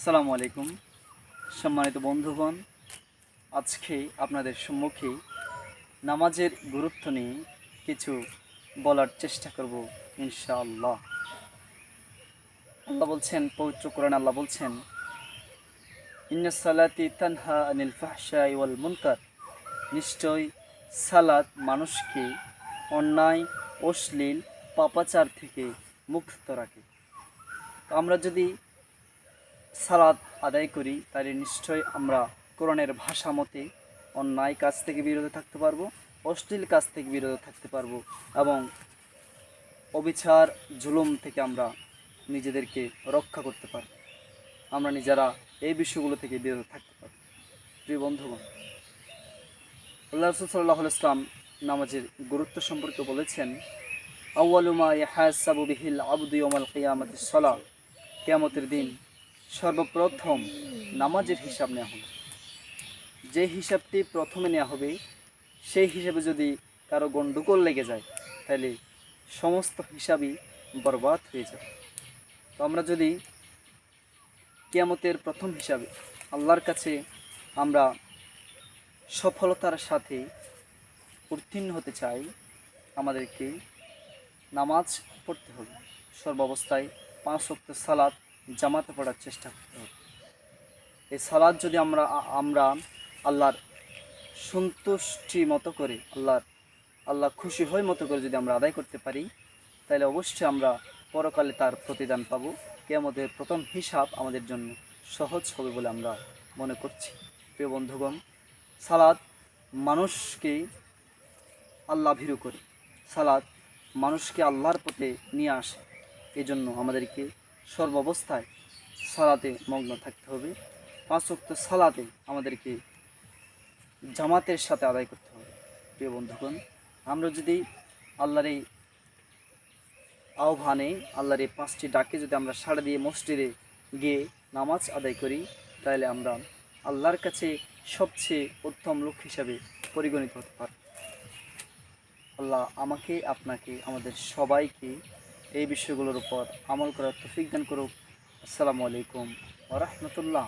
আসসালামু আলাইকুম, সম্মানিত বন্ধুগণ। আজকে আপনাদের সম্মুখে নামাজের গুরুত্ব নিয়ে কিছু বলার চেষ্টা করব, ইনশাআল্লাহ। আল্লাহ বলছেন, পবিত্র কোরআন আল্লাহ বলছেন, ইন্না সালাতি তানহা আনিল ফাহশাই ওয়াল মুনকার। নিশ্চয় সালাত মানুষকে অন্যায়, অশ্লীল, পাপাচার থেকে মুক্ত রাখে। আমরা যদি সালাদ আদায় করি, তাহলে নিশ্চয়ই আমরা কোরআনের ভাষা মতে অন্যায় কাজ থেকে বিরত থাকতে পারব, অশ্লীল কাজ থেকে বিরত থাকতে পারব এবং অবিচার, জুলুম থেকে আমরা নিজেদেরকে রক্ষা করতে পারব। আমরা নিজেরা এই বিষয়গুলো থেকে বিরত থাকতে পারব। প্রিয় বন্ধুগণ, আল্লাহ রসুল সাল্লাহ ইসলাম নামাজের গুরুত্ব সম্পর্কে বলেছেন আউ্বালুমা ইয়াহাসাবু বিহিল আবদু ইয়ামাল কিয়ামতি সলা কিয়ামতের দিন সর্বপ্রথম নামাজের হিসাব নেওয়া হবে। যে হিসাবটি প্রথমে নেওয়া হবে, সেই হিসাবে যদি কারও গণ্ডগোল লেগে যায়, তাহলে সমস্ত হিসাবই বরবাদ হয়ে যাবে। তো আমরা যদি কিয়ামতের প্রথম হিসাবে আল্লাহর কাছে আমরা সফলতার সাথে উত্তীর্ণ হতে চাই, আমাদেরকে নামাজ পড়তে হবে। সর্বাবস্থায় পাঁচ শক্ত সালাদ জামাতে পড়ার চেষ্টা করতে হবে। এই সালাদ যদি আমরা আমরা আল্লাহর সন্তুষ্টি মতো করে, আল্লাহর, আল্লাহ খুশি হয় মতো করে যদি আমরা আদায় করতে পারি, তাহলে অবশ্যই আমরা পরকালে তার প্রতিদান পাব। কেয়ামতের প্রথম হিসাব আমাদের জন্য সহজ হবে বলে আমরা মনে করছি। প্রিয় বন্ধুগণ, সালাদ মানুষকে আল্লাহ ভীরু করে। সালাদ মানুষকে আল্লাহর পথে নিয়ে আসে। এজন্য আমাদেরকে সর্বাবস্থায় সালাতে মগ্ন থাকতে হবে। পাঁচ ওয়াক্ত সালাতে আমাদেরকে জামাতের সাথে আদায় করতে হবে, প্রিয় বন্ধুগণ। আমরা যদি আল্লাহর এই আহ্বানে, আল্লাহর এই পাঁচটি ডাকে যদি আমরা সাড়া দিয়ে মসজিদে গিয়ে নামাজ আদায় করি, তাহলে আমরা আল্লাহর কাছে সবচেয়ে উত্তম লোক হিসাবে পরিগণিত হতে পারি আল্লাহ আমাকে, আপনাকে, আমাদের সবাইকে এই বিষয়গুলোর উপর আমল করার তফিক দান করুক। আসসালামু আলাইকুম ওরহমতুল্লাহ